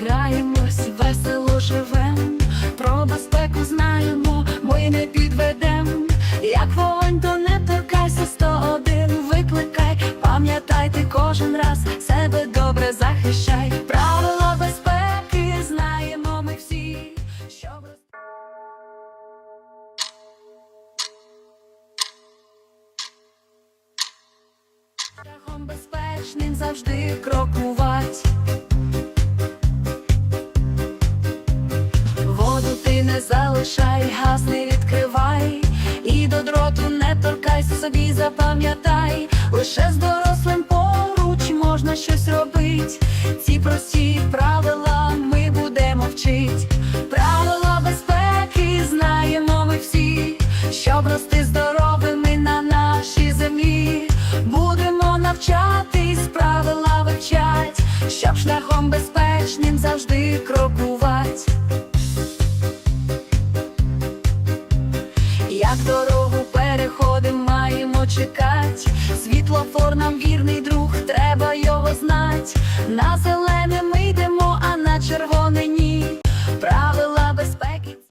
граємось, весело живем, про безпеку знаємо, ми не підведем, як вогонь, то не торкайся, 101 викликай, пам'ятайте кожен раз, себе добре захищай. Правила безпеки знаємо ми всі, що Шляхом безпечним завжди кроку. Залишай, газ не відкривай, і до дроту не торкайся собі, запам'ятай, лише з дорослим поруч можна щось робить. Ці прості правила ми будемо вчить. Правила безпеки знаємо ми всі, щоб рости здоровими на нашій землі. Будемо навчатись, правила вивчать, щоб шляхом безпечним завжди крокувать. Як дорогу переходим, маємо чекать. Світлофор нам вірний друг, треба його знать. На зелене ми